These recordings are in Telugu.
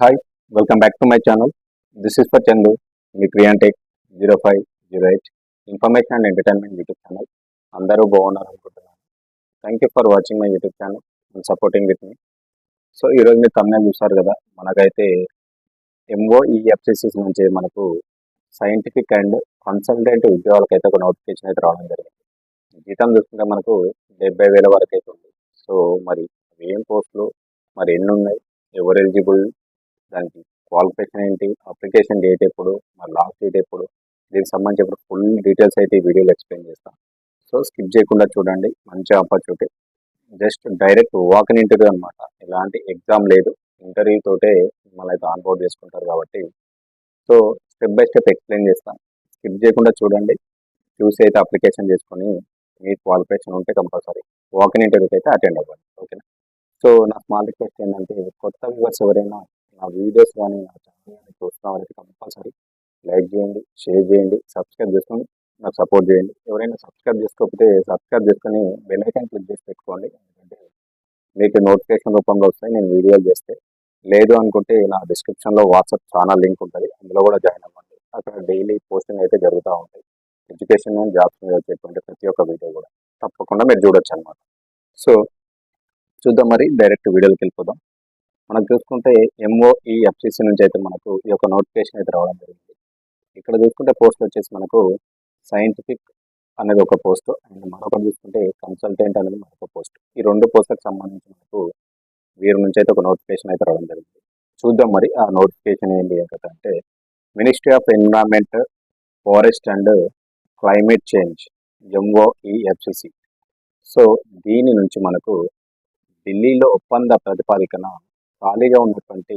Hi welcome back to my channel this is for Chandu me Priyantech zero five zero eight information and entertainment YouTube channel అందరూ బాగున్నారు అనుకుంటున్నాను. Thank you for watching my YouTube channel and supporting with me so ఈరోజు మీరు తమిళ చూసారు కదా మనకైతే ఎంఓ ఈ నుంచి మనకు సైంటిఫిక్ అండ్ కన్సల్టెంట్ ఉద్యోగాలకైతే ఒక నోటిఫికేషన్ అయితే రావడం జరిగింది. జీతం చూసుకుంటే మనకు డెబ్బై వేల వరకు అయితే ఉంది. సో మరి ఏం పోస్టులు మరి ఎన్ని ఉన్నాయి ఎవరు ఎలిజిబుల్ దానికి క్వాలిఫికేషన్ ఏంటి అప్లికేషన్ డేట్ ఎప్పుడు మరి లాస్ట్ డేట్ ఎప్పుడు దీనికి సంబంధించి ఇప్పుడు ఫుల్ డీటెయిల్స్ అయితే ఈ వీడియోలో ఎక్స్ప్లెయిన్ చేస్తాను సో స్కిప్ చేయకుండా చూడండి మంచి opportunity just direct walk interview అనమాట ఎలాంటి ఎగ్జామ్ లేదు ఇంటర్వ్యూ తోటే మిమ్మల్ని అయితే ఆన్బోర్డ్ చేసుకుంటారు కాబట్టి. So step by step explain చేస్తాను స్కిప్ చేయకుండా చూడండి చూసి అయితే అప్లికేషన్ చేసుకొని మీ క్వాలిఫికేషన్ ఉంటే కంపల్సరీ వాక్ ఇంటర్వ్యూకి అయితే అటెండ్ అవ్వండి ఓకేనా సో నా స్మాల్ రిక్వెస్ట్ ఏంటంటే కొత్త వ్యూవర్స్ ఎవరైనా నా వీడియోస్ కానీ నా ఛానల్ కానీ చూస్తున్న కంపల్సరీ లైక్ చేయండి షేర్ చేయండి సబ్స్క్రైబ్ చేసుకొని నాకు సపోర్ట్ చేయండి. ఎవరైనా సబ్స్క్రైబ్ చేసుకోకపోతే సబ్స్క్రైబ్ చేసుకొని బెల్ ఐకాన్ క్లిక్ చేసి పెట్టుకోండి. ఎందుకంటే మీకు నోటిఫికేషన్ రూపంలో వస్తాయి నేను వీడియోలు చేస్తే. లేదు అనుకుంటే నా డిస్క్రిప్షన్లో వాట్సాప్ ఛానల్ లింక్ ఉంటుంది అందులో కూడా జాయిన్ అవ్వండి. అక్కడ డైలీ పోస్టింగ్ అయితే జరుగుతూ ఉంటాయి. ఎడ్యుకేషన్ అండ్ జాబ్స్ మీద వచ్చేటువంటి ప్రతి ఒక్క వీడియో కూడా తప్పకుండా మీరు చూడొచ్చు అనమాట సో చూద్దాం మరి డైరెక్ట్ వీడియోకి వెళ్ళిపోదాం. మనం చూసుకుంటే ఎంఓఈ ఎఫ్సిసి నుంచి అయితే మనకు ఈ యొక్క నోటిఫికేషన్ అయితే రావడం జరిగింది. ఇక్కడ చూసుకుంటే పోస్ట్ వచ్చేసి మనకు సైంటిఫిక్ అనేది ఒక పోస్ట్ అండ్ మరొకటి చూసుకుంటే కన్సల్టెంట్ అనేది మరొక పోస్ట్ ఈ రెండు పోస్టులకు సంబంధించి మనకు వీరి నుంచి అయితే ఒక నోటిఫికేషన్ అయితే రావడం జరిగింది. చూద్దాం మరి ఆ నోటిఫికేషన్ ఏంటి అంటే ministry of environment forest and climate change MOEFCC so దీని నుంచి మనకు ఢిల్లీలో ఒప్పంద ప్రతిపాదికన ఖాళీగా ఉన్నటువంటి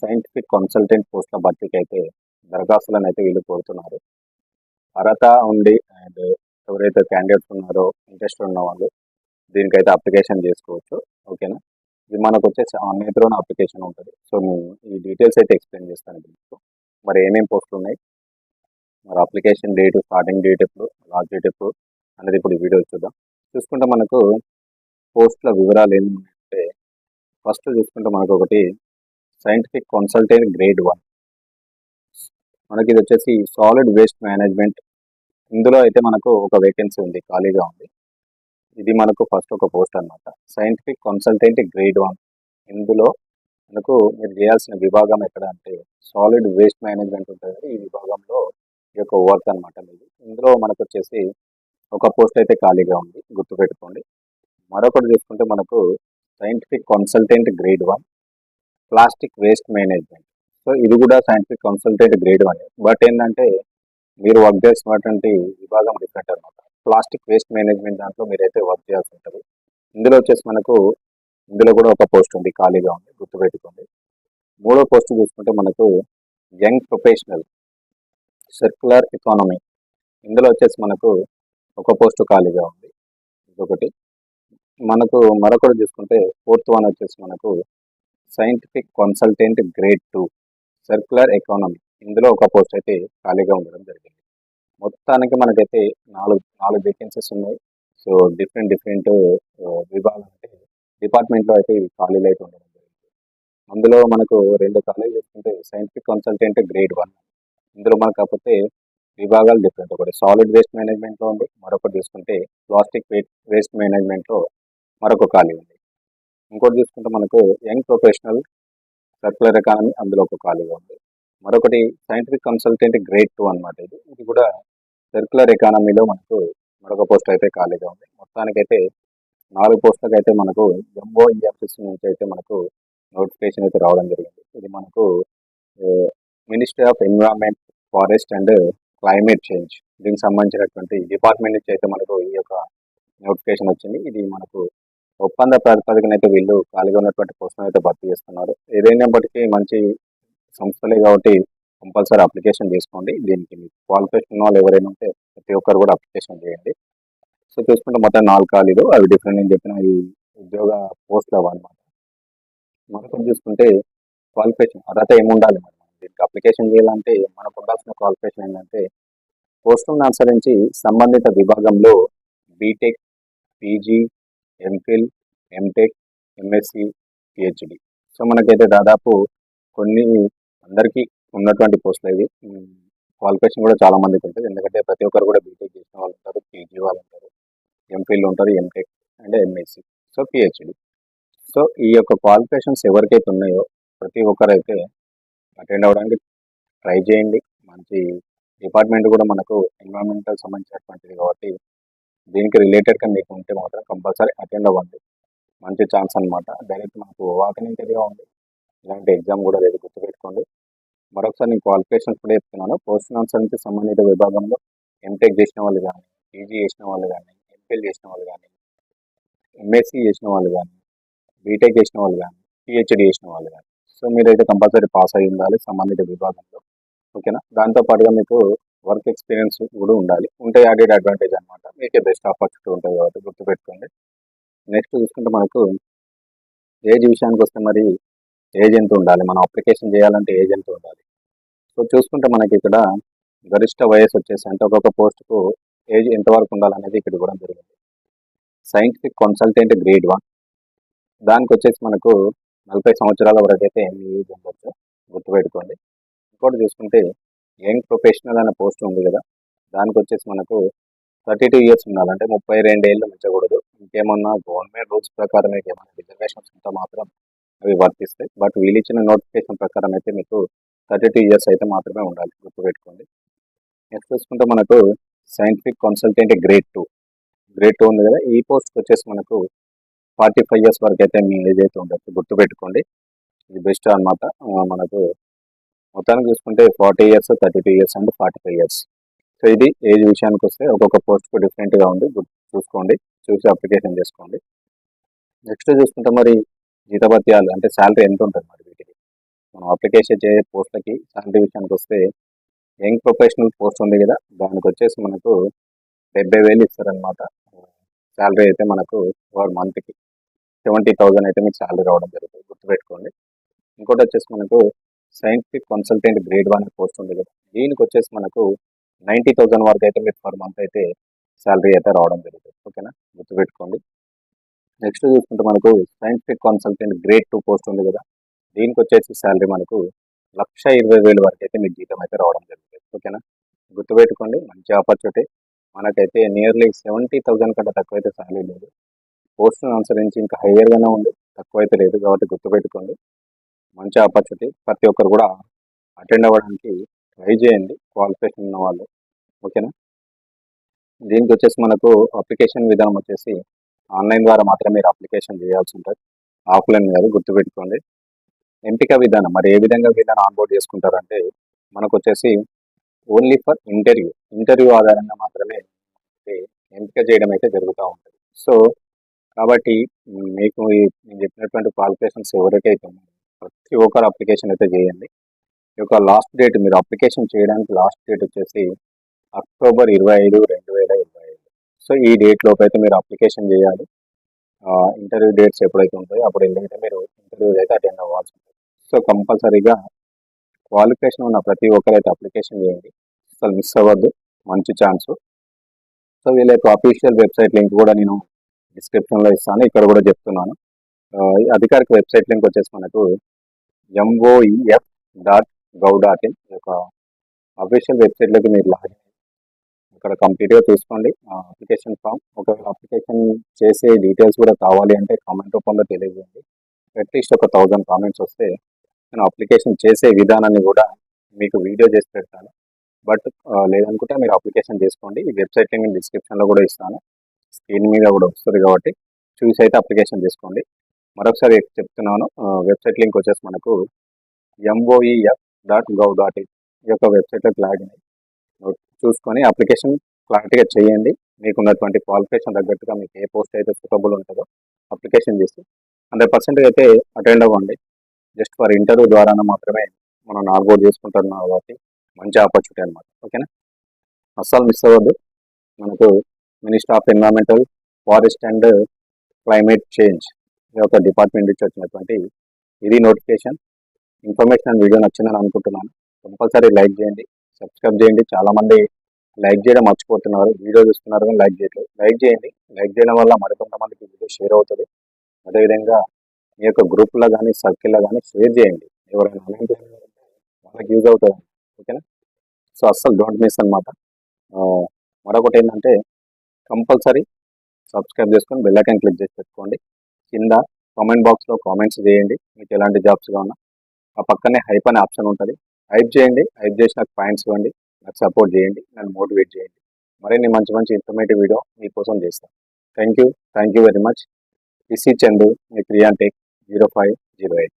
సైంటిఫిక్ కన్సల్టెంట్ పోస్టుల భర్తీకి అయితే దరఖాస్తులను అయితే వీళ్ళు కోరుతున్నారు. అర్హత ఉండి అండ్ ఎవరైతే క్యాండిడేట్స్ ఉన్నారో ఇంట్రెస్ట్ ఉన్న వాళ్ళు దీనికైతే అప్లికేషన్ చేసుకోవచ్చు. ఓకేనా ఇది మనకు వచ్చేసి ఆన్లైన్లోనే అప్లికేషన్ ఉంటుంది. సో నేను ఈ డీటెయిల్స్ అయితే ఎక్స్ప్లెయిన్ చేస్తాను మీకు. మరి ఏమేమి పోస్టులు ఉన్నాయి? మరి అప్లికేషన్ డేట్ స్టార్టింగ్ డేట్ ఎప్పుడు లాస్ట్ డేట్ ఎప్పుడు అనేది ఇప్పుడు వీడియో చూద్దాం. చూసుకుంటే మనకు పోస్టుల వివరాలు ఏమి ఫస్ట్ చూసుకుంటే మనకు ఒకటి సైంటిఫిక్ కన్సల్టెంట్ గ్రేడ్ వన్ మనకి ఇది వచ్చేసి సాలిడ్ వేస్ట్ మేనేజ్మెంట్ ఇందులో అయితే మనకు ఒక వేకెన్సీ ఉంది ఖాళీగా ఉంది. ఇది మనకు ఫస్ట్ ఒక పోస్ట్ అనమాట సైంటిఫిక్ కన్సల్టెంట్ గ్రేడ్ వన్ ఇందులో మనకు మీరు చేయాల్సిన విభాగం ఎక్కడ అంటే సాలిడ్ వేస్ట్ మేనేజ్మెంట్ ఉంటుంది ఈ విభాగంలో ఈ యొక్క వర్క్ అనమాట మీది. ఇందులో మనకు వచ్చేసి ఒక పోస్ట్ అయితే ఖాళీగా ఉంది గుర్తుపెట్టుకోండి. మరొకటి చూసుకుంటే మనకు scientific consultant grade one plastic waste management so ఇది కూడా scientific consultant grade one but ఏంటంటే మీరు వర్క్ చేసినటువంటి విభాగం డిఫరెంట్ అనమాట ప్లాస్టిక్ వేస్ట్ మేనేజ్మెంట్ దాంట్లో మీరైతే వర్క్ చేయాల్సి ఉంటుంది. ఇందులో వచ్చేసి మనకు ఇందులో కూడా ఒక పోస్ట్ ఉంది ఖాళీగా ఉంది గుర్తుపెట్టుకోండి. మూడో పోస్ట్ చూసుకుంటే మనకు యంగ్ ప్రొఫెషనల్ సర్క్యులర్ ఎకానమీ ఇందులో వచ్చేసి మనకు ఒక పోస్ట్ ఖాళీగా ఉంది. ఇదొకటి. మనకు మరొకటి చూసుకుంటే ఫోర్త్ వన్ వచ్చేసి మనకు scientific consultant grade two circular economy. ఇందులో ఒక పోస్ట్ అయితే ఖాళీగా ఉండడం జరిగింది. మొత్తానికి మనకైతే నాలుగు నాలుగు వేకెన్సీస్ ఉన్నాయి. సో డిఫరెంట్ డిఫరెంట్ విభాగం అంటే డిపార్ట్మెంట్లో అయితే ఇవి ఖాళీలు అయితే ఉండడం జరిగింది. అందులో మనకు రెండు ఖాళీలు చూసుకుంటే సైంటిఫిక్ కన్సల్టెంట్ గ్రేడ్ వన్ ఇందులో మనకు కాకపోతే విభాగాలు డిఫరెంట్ ఒకటి సాలిడ్ వేస్ట్ మేనేజ్మెంట్లో ఉంది. మరొకటి చూసుకుంటే ప్లాస్టిక్ వేస్ట్ మేనేజ్మెంట్లో మరొక ఖాళీ ఉంది. ఇంకోటి చూసుకుంటే మనకు యంగ్ ప్రొఫెషనల్ సర్క్యులర్ ఎకానమీ అందులో ఒక ఖాళీగా ఉంది. మరొకటి సైంటిఫిక్ కన్సల్టెంట్ గ్రేడ్ టూ అనమాట ఇది. ఇది కూడా సర్క్యులర్ ఎకానమీలో మనకు మరొక పోస్ట్ అయితే ఖాళీగా ఉంది. మొత్తానికైతే నాలుగు పోస్టులకు అయితే మనకు ఎంఓఈఎఫ్ఎస్ నుంచి అయితే మనకు నోటిఫికేషన్ అయితే రావడం జరిగింది. ఇది మనకు ministry of environment forest and climate change దీనికి సంబంధించినటువంటి డిపార్ట్మెంట్ నుంచి అయితే మనకు ఈ యొక్క నోటిఫికేషన్ వచ్చింది. ఇది మనకు ఒప్పంద ప్రాతిపదికన అయితే వీళ్ళు ఖాళీగా ఉన్నటువంటి పోస్టును అయితే భర్తీ చేస్తున్నారు. ఏదైనప్పటికీ మంచి సంస్థలే కాబట్టి కంపల్సరీ అప్లికేషన్ చేసుకోండి దీనికి క్వాలిఫికేషన్ వాళ్ళు ఎవరైనా ఉంటే ప్రతి ఒక్కరు కూడా అప్లికేషన్ చేయండి. సో చూసుకుంటే మొత్తం నాలుగు ఖాళీలు. అవి డిఫరెంట్ నేను చెప్పిన ఈ ఉద్యోగ పోస్టులు అవన్నమాట మరొకటి చూసుకుంటే క్వాలిఫికేషన్ అర్హత ఏముండాలి మరి? దీనికి అప్లికేషన్ చేయాలంటే మనకు ఉండాల్సిన క్వాలిఫికేషన్ ఏంటంటే పోస్టులను అనుసరించి సంబంధిత విభాగంలో BTech PG MPhil MTech MSc PhD so మనకైతే దాదాపు కొన్ని అందరికీ ఉన్నటువంటి పోస్టులు ఇవి. క్వాలిఫికేషన్ కూడా చాలా మందికి ఉంటుంది. ఎందుకంటే ప్రతి ఒక్కరు కూడా బీటెక్ చేసిన వాళ్ళు ఉంటారు పీజీ వాళ్ళు ఉంటారు ఎంపీలు ఉంటారు MTech and MSc so PhD so ఈ యొక్క క్వాలిఫికేషన్స్ ఎవరికైతే ఉన్నాయో ప్రతి ఒక్కరైతే అటెండ్ అవ్వడానికి ట్రై చేయండి. మంచి డిపార్ట్మెంట్ కూడా మనకు ఎన్విరాన్మెంటల్ సంబంధించినటువంటిది కాబట్టి దీనికి రిలేటెడ్గా మీకు ఉంటే మాత్రం కంపల్సరీ అటెండ్ అవ్వండి. మంచి ఛాన్స్ అనమాట డైరెక్ట్ మనకు వాకింగ్ ఇంటర్వ్యూ ఉంది ఇలాంటి ఎగ్జామ్ కూడా లేదు గుర్తుపెట్టుకోండి. మరొకసారి నేను క్వాలిఫికేషన్స్ కూడా చెప్తున్నాను. పోస్ట్ ఆన్సర్కి సంబంధిత విభాగంలో ఎంటెక్ చేసిన వాళ్ళు కానీ పీజీ చేసిన వాళ్ళు కానీ ఎంపీఎల్ చేసిన వాళ్ళు కానీ ఎంఎస్సీ చేసిన వాళ్ళు కానీ బీటెక్ చేసిన వాళ్ళు కానీ పిహెచ్డి చేసిన వాళ్ళు కానీ. సో మీరైతే కంపల్సరీ పాస్ అయ్యి ఉండాలి సంబంధిత విభాగంలో. ఓకేనా దాంతో పాటుగా మీకు వర్క్ ఎక్స్పీరియన్స్ కూడా ఉండాలి. ఉంటే యాడెడ్ అడ్వాంటేజ్ అనమాట మీకే బెస్ట్ ఆపర్చునిటీ ఉంటుంది కాబట్టి గుర్తుపెట్టుకోండి. నెక్స్ట్ చూసుకుంటే మనకు ఏజ్ విషయానికి వస్తే మరి ఏజ్ ఎంత ఉండాలి? మనం అప్లికేషన్ చేయాలంటే ఏజ్ ఎంత ఉండాలి? సో చూసుకుంటే మనకి ఇక్కడ గరిష్ట వయసు వచ్చేసి అంటే ఒక్కొక్క పోస్ట్కు ఏజ్ ఎంతవరకు ఉండాలనేది ఇక్కడ కూడా జరిగింది. సైంటిఫిక్ కన్సల్టెంట్ గ్రేడ్ వన్ దానికి వచ్చేసి మనకు నలభై సంవత్సరాల వరకు అయితే మీ ఏజ్ ఉండొచ్చు. గుర్తుపెట్టుకోండి. ఇంకోటి చూసుకుంటే యంగ్ ప్రొఫెషనల్ అనే పోస్ట్ ఉంది కదా. దానికి వచ్చేసి మనకు థర్టీ టూ ఇయర్స్ ఉండాలంటే ముప్పై రెండు ఏళ్ళు మించకూడదు ఇంకేమన్నా గవర్నమెంట్ రూల్స్ ప్రకారం అయితే ఏమైనా రిజర్వేషన్స్ ఉంటే మాత్రం అవి వర్తిస్తాయి. బట్ వీళ్ళు ఇచ్చిన నోటిఫికేషన్ ప్రకారం అయితే మీకు థర్టీ టూ ఇయర్స్ అయితే మాత్రమే ఉండాలి. గుర్తుపెట్టుకోండి నెక్స్ట్ చూసుకుంటే మనకు scientific consultant grade two. Grade two ఉంది కదా. ఈ పోస్ట్కి వచ్చేసి మనకు ఫార్టీ ఫైవ్ ఇయర్స్ వరకు అయితే మీ ఏజ్ అయితే ఉండొచ్చు. గుర్తుపెట్టుకోండి ఇది బెస్ట్ అనమాట మనకు మొత్తానికి చూసుకుంటే forty years thirty two years and forty five years. So ఇది ఏజ్ విషయానికి వస్తే ఒక్కొక్క పోస్ట్కు డిఫరెంట్గా ఉంది. గుర్తు చూసుకోండి. చూసి అప్లికేషన్ చేసుకోండి. నెక్స్ట్ చూసుకుంటే మరి జీతభత్యాలు అంటే శాలరీ ఎంత ఉంటుంది మరి వీటికి? మనం అప్లికేషన్ చేసే పోస్ట్లకి శాలరీ విషయానికి వస్తే యంగ్ ప్రొఫెషనల్ పోస్ట్ ఉంది కదా దానికి వచ్చేసి మనకు డెబ్బై వేలు ఇస్తారనమాట శాలరీ అయితే మనకు పర్ మంత్కి సెవెంటీ థౌజండ్ అయితే మీకు శాలరీ రావడం జరుగుతుంది. గుర్తుపెట్టుకోండి. ఇంకోటి వచ్చేసి మనకు scientific consultant grade one post ఉంది కదా. దీనికి వచ్చేసి మనకు నైంటీ థౌజండ్ వరకు అయితే మీకు పర్ మంత్ అయితే శాలరీ అయితే రావడం జరుగుతుంది. ఓకేనా? గుర్తుపెట్టుకోండి. నెక్స్ట్ చూసుకుంటే మనకు scientific consultant grade two post ఉంది కదా. దీనికి వచ్చేసి శాలరీ మనకు లక్ష ఇరవై వేలు వరకు అయితే మీకు జీతం అయితే రావడం జరుగుతుంది. ఓకేనా? గుర్తుపెట్టుకోండి. మంచి ఆపర్చునిటీ మనకైతే నియర్లీ సెవెంటీ థౌజండ్ కంటే తక్కువ అయితే శాలరీ లేదు. పోస్ట్ను అనుసరించి ఇంకా హయ్యర్గానే ఉంది. తక్కువ అయితే లేదు కాబట్టి గుర్తుపెట్టుకోండి. మంచి ఆపర్చునిటీ ప్రతి ఒక్కరు కూడా అటెండ్ అవ్వడానికి ట్రై చేయండి క్వాలిఫికేషన్ ఉన్న వాళ్ళు. ఓకేనా దీనికి వచ్చేసి మనకు అప్లికేషన్ విధానం వచ్చేసి ఆన్లైన్ ద్వారా మాత్రమే మీరు అప్లికేషన్ చేయాల్సి ఉంటుంది. ఆఫ్లైన్ కాదు గుర్తుపెట్టుకోండి. ఎంపిక విధానం మరి ఏ విధంగా వీళ్ళని ఆన్బోర్డ్ చేసుకుంటారంటే మనకు వచ్చేసి ఓన్లీ ఫర్ ఇంటర్వ్యూ ఇంటర్వ్యూ ఆధారంగా మాత్రమే ఎంపిక చేయడం అయితే జరుగుతూ ఉంటుంది. సో కాబట్టి మీకు నేను చెప్పినటువంటి క్వాలిఫికేషన్స్ ఎవరికైతే ప్రతి ఒక్కరు అప్లికేషన్ అయితే చేయండి. ఈ యొక్క లాస్ట్ డేట్ మీరు అప్లికేషన్ చేయడానికి లాస్ట్ డేట్ వచ్చేసి అక్టోబర్ ఇరవై ఐదు రెండు వేల ఇరవై ఐదు. సో ఈ డేట్ లోపు అయితే మీరు అప్లికేషన్ చేయాలి. ఇంటర్వ్యూ డేట్స్ ఎప్పుడైతే ఉంటాయో అప్పుడు ఎందుకంటే మీరు ఇంటర్వ్యూ అయితే అటెండ్ అవ్వాల్సి ఉంటుంది. సో కంపల్సరీగా క్వాలిఫికేషన్ ఉన్న ప్రతి ఒక్కరైతే అప్లికేషన్ చేయండి. అసలు మిస్ అవ్వద్దు. మంచి ఛాన్స్. సో వీళ్ళ యొక్క అఫీషియల్ వెబ్సైట్ లింక్ కూడా నేను డిస్క్రిప్షన్లో ఇస్తాను. ఇక్కడ కూడా చెప్తున్నాను. అధికారిక వెబ్సైట్ లింక్ వచ్చేసి మనకు MOEF dot gov dot in యొక్క అఫీషియల్ వెబ్సైట్లోకి మీరు లాగిన్ ఇక్కడ కంప్లీట్గా చూసుకోండి. అప్లికేషన్ ఫామ్ ఒకవేళ అప్లికేషన్ చేసే డీటెయిల్స్ కూడా కావాలి అంటే కామెంట్ రూపంలో తెలియజేయండి. అట్లీస్ట్ ఒక థౌజండ్ కామెంట్స్ వస్తే నేను అప్లికేషన్ చేసే విధానాన్ని కూడా మీకు వీడియో చేసి పెడతాను. బట్ లేదనుకుంటే మీరు అప్లికేషన్ చేసుకోండి. ఈ వెబ్సైట్ నేను డిస్క్రిప్షన్లో కూడా ఇస్తాను. స్క్రీన్ మీద కూడా వస్తుంది కాబట్టి చూసి అయితే అప్లికేషన్ చేసుకోండి. మరొకసారి చెప్తున్నాను. వెబ్సైట్ లింక్ వచ్చేసి మనకు MOEF dot gov dot in ఈ యొక్క వెబ్సైట్లోకి లాగిన్ చూసుకొని అప్లికేషన్ క్లారిటీగా చేయండి. మీకు ఉన్నటువంటి క్వాలిఫికేషన్ తగ్గట్టుగా మీకు ఏ పోస్ట్ అయితే సూటబుల్ ఉంటుందో అప్లికేషన్ చేసి హండ్రెడ్ పర్సెంట్ అయితే అటెండ్ అవ్వండి. జస్ట్ ఫర్ ఇంటర్వ్యూ ద్వారానే మాత్రమే మనం నార్బోర్డ్ చేసుకుంటున్నాం కాబట్టి మంచి ఆపర్చునిటీ అనమాట ఓకేనా? అస్సలు మిస్ అవ్వద్దు. మనకు minister of environmental forest and climate change ఈ యొక్క డిపార్ట్మెంట్ నుంచి వచ్చినటువంటి ఇది నోటిఫికేషన్. ఇన్ఫర్మేషన్ అండ్ వీడియో నచ్చిందని అనుకుంటున్నాను. కంపల్సరీ లైక్ చేయండి సబ్స్క్రైబ్ చేయండి. చాలామంది లైక్ చేయడం మర్చిపోతున్నారు. వీడియో చూస్తున్నారు కానీ లైక్ చేయట్లేదు. లైక్ చేయండి. లైక్ చేయడం వల్ల మరికొంతమందికి వీడియో షేర్ అవుతుంది. అదేవిధంగా మీ యొక్క గ్రూప్లో కానీ సర్కిల్లో కానీ షేర్ చేయండి. ఎవరైనా వాళ్ళకి యూజ్ అవుతుంది? ఓకేనా? సో అస్సలు డోంట్ మిస్ అనమాట మరొకటి ఏంటంటే కంపల్సరీ సబ్స్క్రైబ్ చేసుకొని బెల్లైకన్ క్లిక్ చేసి పెట్టుకోండి. కింద కామెంట్ బాక్స్లో కామెంట్స్ చేయండి. మీకు ఎలాంటి జాబ్స్ కావాలన్నా ఆ పక్కనే హైప్ అనే ఆప్షన్ ఉంటుంది. హైప్ చేయండి. హైప్ చేసి నాకు పాయింట్స్ ఇవ్వండి. నాకు సపోర్ట్ చేయండి. నన్ను మోటివేట్ చేయండి. మరిన్ని మంచి మంచి ఇన్ఫర్మేటివ్ వీడియో మీకోసం చేస్తాను thank you thank you very much ఇసి చందు మీ క్రియాంటెక్ జీరో ఫైవ్ జీరో ఎయిట్